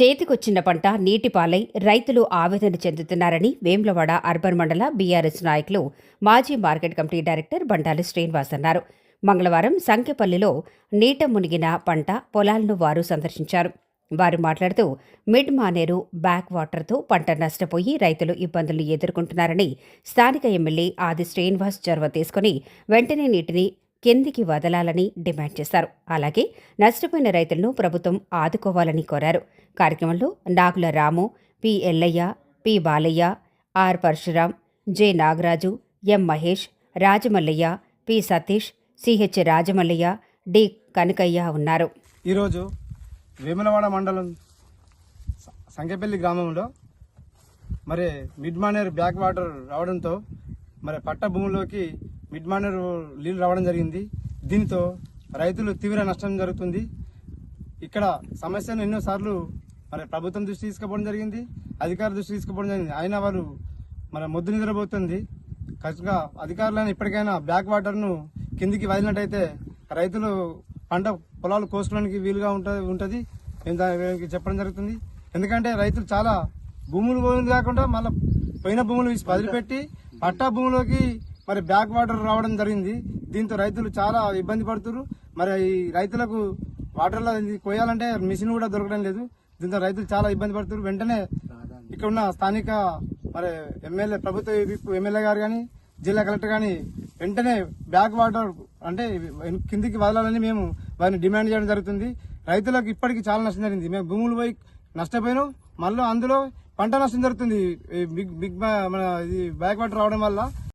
చేతికొచ్చిన పంట నీటిపాలై రైతులు ఆవేదన చెందుతున్నారని వేమ్లవాడ అర్బన్ మండల బీఆర్ఎస్ నాయకులు మాజీ market committee director Bandali Srinivas అన్నారు. మంగళవారం సంకెపల్లిలో నీట మునిగిన పంట పొలాలను వారు సందర్శించారు. వారు మాట్లాడుతూ మిడ్ మానేరు బ్యాక్ వాటర్తో పంట నష్టపోయి రైతులు ఇబ్బందులు ఎదుర్కొంటున్నారని స్థానిక ఎమ్మెల్యే ఆది శ్రీనివాస్ చొరవ తీసుకుని వెంటనే నీటిని కిందికి వదలాలని డిమాండ్ చేశారు. అలాగే నష్టపోయిన రైతులను ప్రభుత్వం ఆదుకోవాలని కోరారు. కార్యక్రమంలో Nagula Ramu P Yellaiah P Balaiah R Parashuram J Nagaraju M Mahesh Rajamallaiah P Satish CH Rajamallaiah D Kanakaiah ఉన్నారు. ఈరోజు వేములవాడ మండలం సంఖ్యపల్లి గ్రామంలో మరి మిడ్ మానేర్ బ్యాక్ వాటర్ రావడంతో మరి పట్ట భూముల్లోకి మిడ్ మానర్ నీళ్ళు రావడం జరిగింది. దీంతో రైతులు తీవ్ర నష్టం జరుగుతుంది. ఇక్కడ సమస్యను ఎన్నోసార్లు మరి ప్రభుత్వం దృష్టి తీసుకుపోవడం జరిగింది అధికారుల దృష్టి తీసుకుపోవడం జరిగింది. అయినా వాళ్ళు మన మొద్దు నిద్రపోతుంది. ఖచ్చితంగా అధికారులను ఇప్పటికైనా బ్యాక్ వాటర్ను కిందికి వదిలినట్టయితే రైతులు పంట పొలాలు కోసుకోవడానికి వీలుగా ఉంటుంది ఉంటుంది. మేము దానికి చెప్పడం జరుగుతుంది. ఎందుకంటే రైతులు చాలా భూములు పోయింది కాకుండా మళ్ళీ పోయిన భూములు వదిలిపెట్టి పట్టా భూములోకి మరి బ్యాక్ వాటర్ రావడం జరిగింది. దీంతో రైతులు చాలా ఇబ్బంది పడుతున్నారు మరి ఈ రైతులకు వాటర్లో కోయాలంటే కొయ్యాలంటే మిషన్ కూడా దొరకడం లేదు. దీంతో రైతులు చాలా ఇబ్బంది పడుతున్నారు వెంటనే ఇక్కడ ఉన్న స్థానిక మరి ఎమ్మెల్యే ప్రభుత్వ ఎమ్మెల్యే గారు కానీ జిల్లా కలెక్టర్ కానీ వెంటనే బ్యాక్ వాటర్ అంటే కిందికి వదలాలని మేము వారిని డిమాండ్ చేయడం జరుగుతుంది. రైతులకు ఇప్పటికీ చాలా నష్టం జరిగింది. మేము భూములు పోయి నష్టపోయినాం. మళ్ళీ అందులో పంట నష్టం జరుగుతుంది. బిగ్ బిగ్ మన ఇది బ్యాక్ వాటర్ రావడం వల్ల.